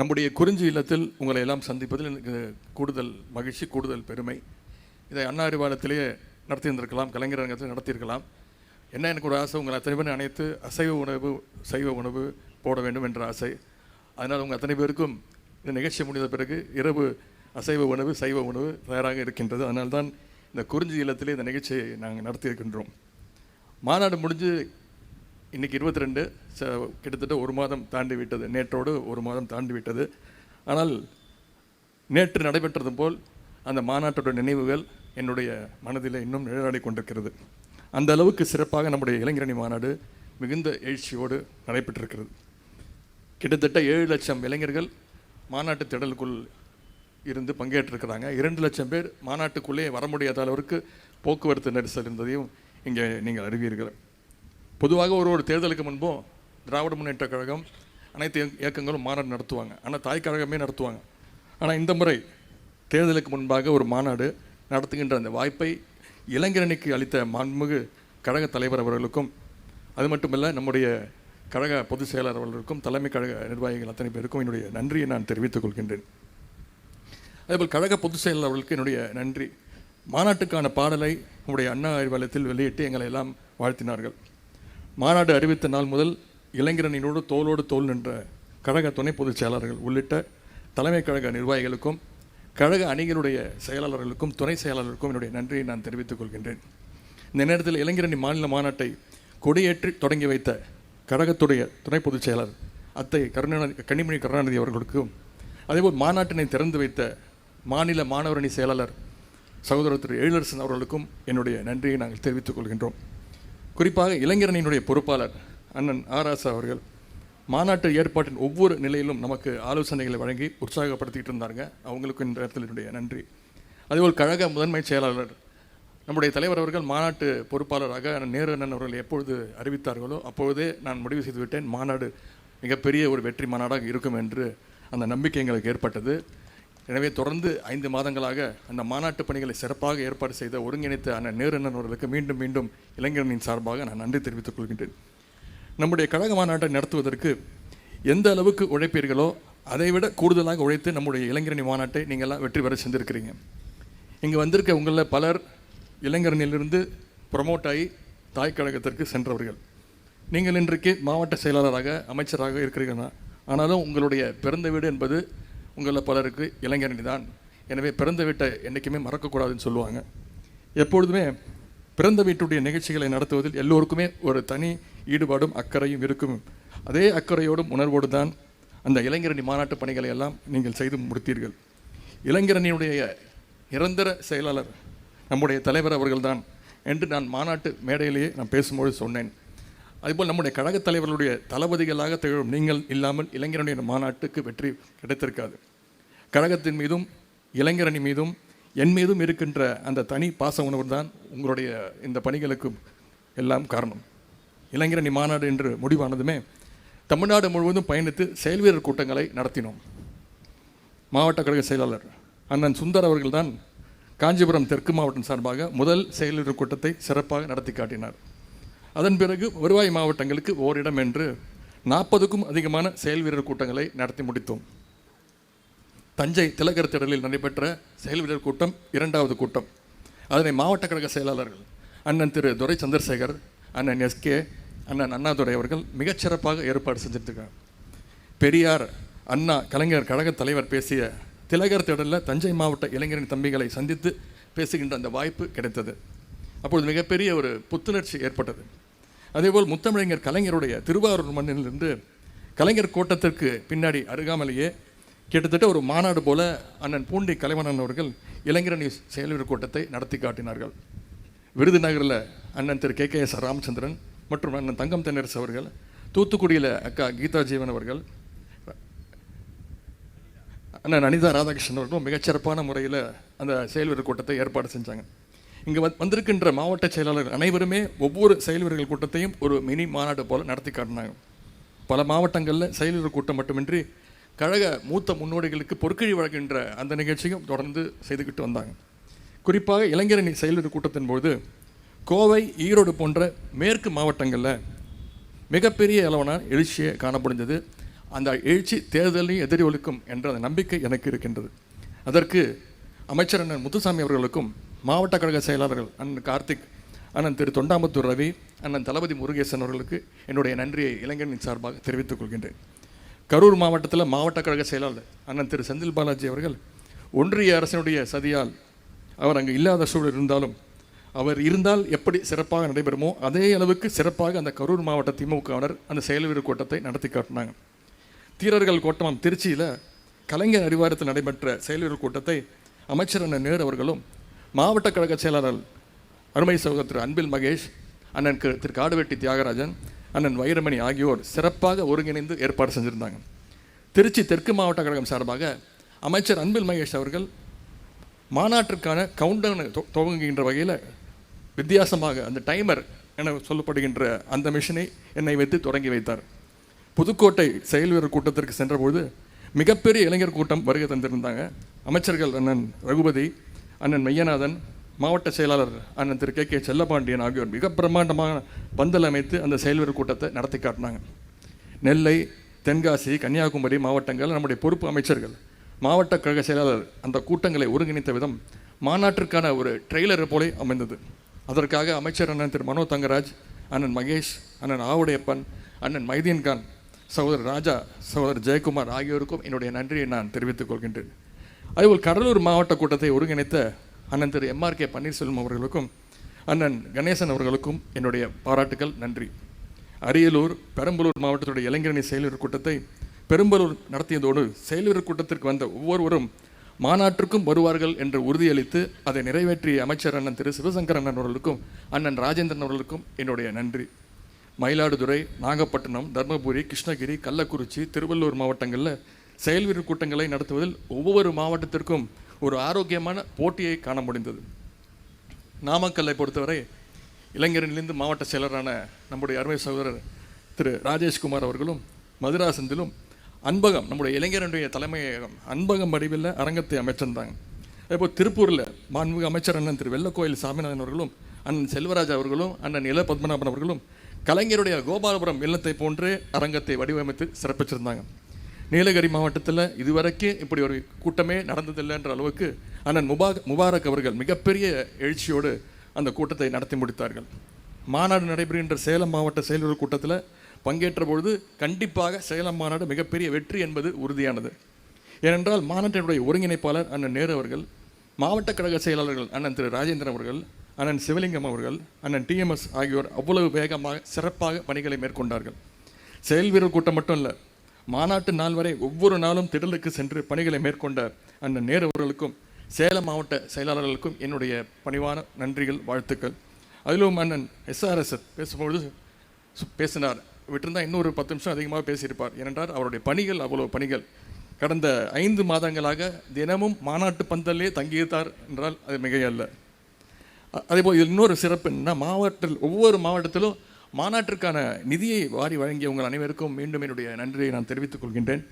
நம்முடைய குறிஞ்சி இல்லத்தில் உங்களை எல்லாம் சந்திப்பதில் எனக்கு கூடுதல் மகிழ்ச்சி கூடுதல் பெருமை. இதை அண்ணா அறிவாலயத்திலேயே நடத்தியிருந்திருக்கலாம் கலைஞரங்கத்தில் நடத்தியிருக்கலாம். என்ன எனக்கு ஒரு ஆசை உங்கள் அத்தனை பேரும் அனைத்து அசைவ உணவு சைவ உணவு போட வேண்டும் என்ற ஆசை. அதனால் உங்கள் அத்தனை பேருக்கும் இந்த நிகழ்ச்சி முடிந்த பிறகு இரவு அசைவ உணவு சைவ உணவு தயாராக இருக்கின்றது. அதனால்தான் இந்த குறிஞ்சி இல்லத்திலே இந்த நிகழ்ச்சியை நாங்கள் நடத்தியிருக்கின்றோம். மாநாடு முடிஞ்சு இன்றைக்கி இருபத்தி ரெண்டு ச கிட்டத்தட்ட ஒரு மாதம் தாண்டி விட்டது. நேற்றோடு ஒரு மாதம் தாண்டி விட்டது. ஆனால் நேற்று நடைபெற்றது போல் அந்த மாநாட்டோட நினைவுகள் என்னுடைய மனதில் இன்னும் நிழலாடி கொண்டிருக்கிறது. அந்த அளவுக்கு சிறப்பாக நம்முடைய இளைஞரணி மாநாடு மிகுந்த எழுச்சியோடு நடைபெற்றிருக்கிறது. கிட்டத்தட்ட ஏழு லட்சம் இளைஞர்கள் மாநாட்டு திடலுக்குள் இருந்து பங்கேற்றிருக்கிறாங்க. இரண்டு லட்சம் பேர் மாநாட்டுக்குள்ளே வர முடியாத அளவிற்கு போக்குவரத்து நெரிசல் இருந்ததையும் இங்கே நீங்கள் அறிவீர்கள். பொதுவாக ஒரு ஒரு தேர்தலுக்கு முன்பும் திராவிட முன்னேற்ற கழகம் அனைத்து இயக்கங்களும் மாநாடு நடத்துவாங்க. ஆனால் தாய் கழகமே நடத்துவாங்க. ஆனால் இந்த முறை தேர்தலுக்கு முன்பாக ஒரு மாநாடு நடத்துகின்ற அந்த வாய்ப்பை இளைஞரணிக்கு அளித்த மாண்புமிகு கழக தலைவர் அவர்களுக்கும் அது மட்டுமல்ல நம்முடைய கழக பொதுச் செயலர் அவர்களுக்கும் தலைமை கழக நிர்வாகிகள் அத்தனை பேருக்கும் என்னுடைய நன்றியை நான் தெரிவித்துக் கொள்கின்றேன். அதேபோல் கழக பொதுச் செயலர் அவர்களுக்கு என்னுடைய நன்றி. மாநாட்டுக்கான பாடலை நம்முடைய அண்ணா அறிவாலயத்தில் வெளியிட்டு எங்களை எல்லாம் வாழ்த்தினார்கள். மாநாடு அறிவித்த நாள் முதல் இளைஞரணினோடு தோளோடு தோல் நின்ற கழக துணை பொதுச் செயலாளர்கள் உள்ளிட்ட தலைமை கழக நிர்வாகிகளுக்கும் கழக அணிகளுடைய செயலாளர்களுக்கும் துணை செயலாளர்களுக்கும் என்னுடைய நன்றியை நான் தெரிவித்துக் கொள்கின்றேன். இந்த நேரத்தில் இளைஞரணி மாநில மாநாட்டை கொடியேற்றி தொடங்கி வைத்த கழகத்துடைய துணை பொதுச் செயலாளர் அத்தை கருணாநிதி கனிமொழி கருணாநிதி அவர்களுக்கும் அதேபோல் மாநாட்டினை திறந்து வைத்த மாநில மாணவரணி செயலாளர் சகோதரர் திரு எழிலரசன் அவர்களுக்கும் என்னுடைய நன்றியை நாங்கள் தெரிவித்துக் கொள்கின்றோம். குறிப்பாக இளைஞரணியினுடைய பொறுப்பாளர் அண்ணன் ஆராசா அவர்கள் மாநாட்டு ஏற்பாட்டின் ஒவ்வொரு நிலையிலும் நமக்கு ஆலோசனைகளை வழங்கி உற்சாகப்படுத்திக்கிட்டு இருந்தாங்க அவங்களுக்கும் இந்த இடத்துல என்னுடைய நன்றி. அதேபோல் கழக முதன்மை செயலாளர் நம்முடைய தலைவர் அவர்கள் மாநாட்டு பொறுப்பாளராக நேரு அண்ணன் அவர்கள் எப்பொழுது அறிவித்தார்களோ அப்பொழுதே நான் முடிவு செய்துவிட்டேன் மாநாடு மிகப்பெரிய ஒரு வெற்றி மாநாடாக இருக்கும் என்று அந்த நம்பிக்கை எங்களுக்கு ஏற்பட்டது. எனவே தொடர்ந்து ஐந்து மாதங்களாக அந்த மாநாட்டு பணிகளை சிறப்பாக ஏற்பாடு செய்த ஒருங்கிணைத்த அண்ணன் நேருண்ணன் அவர்களுக்கு மீண்டும் மீண்டும் இளைஞர்களின் சார்பாக நான் நன்றி தெரிவித்துக் கொள்கின்றேன். நம்முடைய கழக மாநாட்டை நடத்துவதற்கு எந்த அளவுக்கு உழைப்பீர்களோ அதைவிட கூடுதலாக உழைத்து நம்முடைய இளைஞரணி மாநாட்டை நீங்கள்லாம் வெற்றி பெற செஞ்சுருக்கிறீங்க இங்கே வந்திருக்க உங்களில் பலர் இளைஞரணியிலிருந்து ப்ரொமோட் ஆகி தாய் கழகத்திற்கு சென்றவர்கள். நீங்கள் இன்றைக்கு மாவட்ட செயலாளராக அமைச்சராக இருக்கிறீர்கள் ஆனாலும் உங்களுடைய பிறந்த வீடு என்பது உங்களில் பலருக்கு இளைஞரணி தான் எனவே பிறந்த வீட்டை என்றைக்குமே மறக்கக்கூடாதுன்னு சொல்லுவாங்க. எப்பொழுதுமே பிறந்த வீட்டுடைய நிகழ்ச்சிகளை நடத்துவதில் எல்லோருக்குமே ஒரு தனி ஈடுபாடும் அக்கறையும் இருக்கும். அதே அக்கறையோடும் உணர்வோடு தான் அந்த இளைஞரணி மாநாட்டு பணிகளை எல்லாம் நீங்கள் செய்து முடித்தீர்கள். இளைஞரணியுடைய நிரந்தர செயலாளர் நம்முடைய தலைவர் அவர்கள்தான். என்று நான் மாநாட்டு மேடையிலேயே நான் பேசும்போது சொன்னேன். அதுபோல் நம்முடைய கழகத் தலைவர்களுடைய தளபதிகளாக திகழும் நீங்கள் இல்லாமல் இளைஞரணியின் மாநாட்டுக்கு வெற்றி கிடைத்திருக்காது. கழகத்தின் மீதும் இளைஞரணி மீதும் என் மீதும் இருக்கின்ற அந்த தனி பாச உணர்வு தான் உங்களுடைய இந்த பணிகளுக்கு எல்லாம் காரணம். இளைஞரணி மாநாடு என்று முடிவானதுமே தமிழ்நாடு முழுவதும் பயணித்து செயல்வீரர் கூட்டங்களை நடத்தினோம். மாவட்ட கழக செயலாளர் அண்ணன் சுந்தர் அவர்கள்தான் காஞ்சிபுரம் தெற்கு மாவட்டம் சார்பாக முதல் செயல்வீரர் கூட்டத்தை சிறப்பாக நடத்தி காட்டினார். அதன் பிறகு வருவாய் மாவட்டங்களுக்கு ஓரிடம் என்று நாற்பதுக்கும் அதிகமான செயல்வீரர் கூட்டங்களை நடத்தி முடித்தோம். தஞ்சை திலகர் திடலில் நடைபெற்ற செயல் வீரர் கூட்டம் இரண்டாவது கூட்டம். அதனை மாவட்ட கழக செயலாளர்கள் அண்ணன் திரு துரை சந்திரசேகர் அண்ணன் எஸ்கே அண்ணன் அண்ணாதுரை அவர்கள் மிகச்சிறப்பாக ஏற்பாடு செஞ்சுருக்காங்க பெரியார் அண்ணா கலைஞர் கழக தலைவர் பேசிய திலகர் திடலில் தஞ்சை மாவட்ட இளைஞரின் தம்பிகளை சந்தித்து பேசுகின்ற அந்த வாய்ப்பு கிடைத்தது. அப்பொழுது மிகப்பெரிய ஒரு புத்துணர்ச்சி ஏற்பட்டது. அதேபோல் முத்தமிழறிஞர் கலைஞருடைய திருவாரூர் மண்ணிலிருந்து கலைஞர் கோட்டத்திற்கு பின்னாடி அருகாமலேயே கிட்டத்தட்ட ஒரு மாநாடு போல அண்ணன் பூண்டி கலைவண்ணன் அவர்கள் இளைஞரணி செயல்வீரர் கூட்டத்தை நடத்தி காட்டினார்கள். விருதுநகரில் அண்ணன் Thiru K K S Ramachandran மற்றும் அண்ணன் தங்கம் தென்னரசு அவர்கள் தூத்துக்குடியில் அக்கா கீதா ஜீவன் அவர்கள் அண்ணன் அனிதா ராதாகிருஷ்ணன் அவர்களும் மிகச்சிறப்பான முறையில் அந்த செயல்வீரர் கூட்டத்தை ஏற்பாடு செஞ்சாங்க. இங்கே வந் வந்திருக்கின்ற மாவட்ட செயலாளர் அனைவருமே ஒவ்வொரு செயல்வீரர்கள் கூட்டத்தையும் ஒரு மினி மாநாடு போல நடத்தி காட்டினாங்க. பல மாவட்டங்களில் செயல்வீரர் கூட்டம் மட்டுமின்றி கழக மூத்த முன்னோடிகளுக்கு பொற்கழி வழங்குகின்ற அந்த நிகழ்ச்சியும் தொடர்ந்து செய்துக்கிட்டு வந்தாங்க. குறிப்பாக இளைஞரணி செயல்வீரர் கூட்டத்தின் போது கோவை ஈரோடு போன்ற மேற்கு மாவட்டங்களில் மிகப்பெரிய அளவான எழுச்சியை காணப்படுந்தது. அந்த எழுச்சி தேர்தலையும் எதிரொலிக்கும் என்ற அந்த நம்பிக்கை எனக்கு இருக்கின்றது. அதற்கு அமைச்சர் அண்ணன் முத்துசாமி அவர்களுக்கும் மாவட்ட கழக செயலாளர்கள் அண்ணன் கார்த்திக் அண்ணன் திரு தொண்டாமுத்தூர் ரவி அண்ணன் தளபதி முருகேசன் அவர்களுக்கு என்னுடைய நன்றியை இளைஞனின் சார்பாக தெரிவித்துக் கொள்கின்றேன். கரூர் மாவட்டத்தில் மாவட்ட கழக செயலாளர் அண்ணன் திரு செந்தில் பாலாஜி அவர்கள் ஒன்றிய அரசினுடைய சதியால் அவர் அங்கு இல்லாத சூழல் இருந்தாலும் அவர் இருந்தால் எப்படி சிறப்பாக நடைபெறுமோ அதே அளவுக்கு சிறப்பாக அந்த கரூர் மாவட்ட திமுகவினர் அந்த செயல்வீரர் கூட்டத்தை நடத்தி காட்டினாங்க. தீரர்கள் கோட்டமம் திருச்சியில் கலைஞர் அறிவாரத்தில் நடைபெற்ற செயல்வீரர் கூட்டத்தை அமைச்சர் அண்ணன் நேரு அவர்களும் மாவட்ட கழக செயலாளர் அருமை சகோதரர் திரு அன்பில் மகேஷ் அண்ணன் திரு காடுவெட்டி தியாகராஜன் அண்ணன் வைரமணி ஆகியோர் சிறப்பாக ஒருங்கிணைந்து ஏற்பாடு செஞ்சுருந்தாங்க. திருச்சி தெற்கு மாவட்ட கழகம் சார்பாக அமைச்சர் அன்பில் மகேஷ் அவர்கள் மாநாட்டிற்கான கவுண்டவுன் துவங்குகின்ற வகையில் வித்தியாசமாக அந்த டைமர் என சொல்லப்படுகின்ற அந்த மிஷினை என்னை வைத்து தொடங்கி வைத்தார். புதுக்கோட்டை செயல் வீரர் கூட்டத்திற்கு சென்றபோது மிகப்பெரிய இளைஞர் கூட்டம் வருகை தந்திருந்தாங்க. அமைச்சர்கள் அண்ணன் ரகுபதி அண்ணன் மெய்யநாதன் மாவட்ட செயலாளர் அண்ணன் திரு கே கே செல்லபாண்டியன் ஆகியோர் மிக பிரம்மாண்டமான பந்தல் அமைத்து அந்த செயல்வீரர் கூட்டத்தை நடத்தி காட்டினாங்க. நெல்லை தென்காசி கன்னியாகுமரி மாவட்டங்கள் நம்முடைய பொறுப்பு அமைச்சர்கள் மாவட்ட கழக செயலாளர் அந்த கூட்டங்களை ஒருங்கிணைத்த விதம் மாநாட்டிற்கான ஒரு ட்ரெய்லரை போலே அமைந்தது. அதற்காக அமைச்சர் அண்ணன் திரு மனோ தங்கராஜ் அண்ணன் மகேஷ் அண்ணன் ஆவுடையப்பன் அண்ணன் மைதீன்கான் சகோதரர் ராஜா சகோதரர் ஜெயக்குமார் ஆகியோருக்கும் என்னுடைய நன்றியை நான் தெரிவித்துக் கொள்கின்றேன். அதேபோல் கடலூர் மாவட்ட கூட்டத்தை ஒருங்கிணைத்த அண்ணன் திரு எம்ஆர் கே பன்னீர்செல்வம் அவர்களுக்கும் அண்ணன் கணேசன் அவர்களுக்கும் என்னுடைய பாராட்டுக்கள் நன்றி. அரியலூர் பெரம்பலூர் மாவட்டத்துடைய இளைஞரணி செயலர் கூட்டத்தை பெரும்பலூர் நடத்தியதோடு செயலர் கூட்டத்திற்கு வந்த ஒவ்வொருவரும் மாநாட்டிற்கும் வருவார்கள் என்று உறுதியளித்து அதை நிறைவேற்றிய அமைச்சர் அண்ணன் திரு சிவசங்கர் அண்ணன் அவர்களுக்கும் அண்ணன் ராஜேந்திரன் அவர்களுக்கும் என்னுடைய நன்றி. மயிலாடுதுறை நாகப்பட்டினம் தர்மபுரி கிருஷ்ணகிரி கள்ளக்குறிச்சி திருவள்ளூர் மாவட்டங்களில் செயல்வீரர் கூட்டங்களை நடத்துவதில் ஒவ்வொரு மாவட்டத்திற்கும் ஒரு ஆரோக்கியமான போட்டியை காண முடிந்தது. நாமக்கல்லை பொறுத்தவரை இளைஞரிலிருந்து மாவட்ட செயலரான நம்முடைய அருமை சகோதரர் திரு ராஜேஷ்குமார் அவர்களும் மதுராசந்திலும் அன்பகம் நம்முடைய இளைஞரனுடைய தலைமையகம் அன்பகம் வடிவில் அரங்கத்தை அமைச்சிருந்தாங்க. அதேபோல் திருப்பூரில் மாண்புமிகு அமைச்சர் அண்ணன் திரு வெள்ளக்கோயில் சாமிநாதன் அவர்களும் அண்ணன் செல்வராஜ் அவர்களும் அண்ணன் இள பத்மநாபன் அவர்களும் கலைஞருடைய கோபாலபுரம் இல்லத்தை போன்றே அரங்கத்தை வடிவமைத்து சிறப்பிச்சிருந்தாங்க. நீலகிரி மாவட்டத்தில் இதுவரைக்கும் இப்படி ஒரு கூட்டமே நடந்ததில்லைன்ற அளவுக்கு அண்ணன் முபாக் முபாரக் அவர்கள் மிகப்பெரிய எழுச்சியோடு அந்த கூட்டத்தை நடத்தி முடித்தார்கள். மாநாடு நடைபெறுகின்ற சேலம் மாவட்ட செயலர் கூட்டத்தில் பங்கேற்ற பொழுது கண்டிப்பாக சேலம் மாநாடு மிகப்பெரிய வெற்றி என்பது உறுதியானது. ஏனென்றால் மாநாட்டினுடைய ஒருங்கிணைப்பாளர் அண்ணன் நேரு அவர்கள் மாவட்ட கழக செயலாளர்கள் அண்ணன் திரு ராஜேந்திரன் அவர்கள் அண்ணன் சிவலிங்கம் அவர்கள் அண்ணன் டிஎம்எஸ் ஆகியோர் அவ்வளவு வேகமாக சிறப்பாக பணிகளை மேற்கொண்டார்கள். செயல் வீரர் கூட்டம் மட்டும் இல்லை மாநாட்டு நாள் வரை ஒவ்வொரு நாளும் திடலுக்கு சென்று பணிகளை மேற்கொண்ட அந்த நேரு அவர்களுக்கும் சேலம் மாவட்ட செயலாளர்களுக்கும் என்னுடைய பணிவான நன்றிகள் வாழ்த்துக்கள். அதிலும் அண்ணன் எஸ்ஆர்எஸ் பேசும்பொழுது சு- பேசினார். விட்டிருந்தால் இன்னொரு பத்து நிமிஷம் அதிகமாக பேசியிருப்பார். ஏனென்றால் அவருடைய பணிகள் அவ்வளோ பணிகள். கடந்த ஐந்து மாதங்களாக தினமும் மாநாட்டு பந்தல்லே தங்கியிருந்தார் என்றால் அது மிகையல்ல. அதேபோல் இதில் இன்னொரு சிறப்பு என்னன்னா மாவட்டத்தில் ஒவ்வொரு மாவட்டத்திலும் மாநாட்டிற்கான நிதியை வாரி வழங்கிய உங்கள் அனைவருக்கும் மீண்டும் என்னுடைய நன்றியை நான் தெரிவித்துக் கொள்கின்றேன்.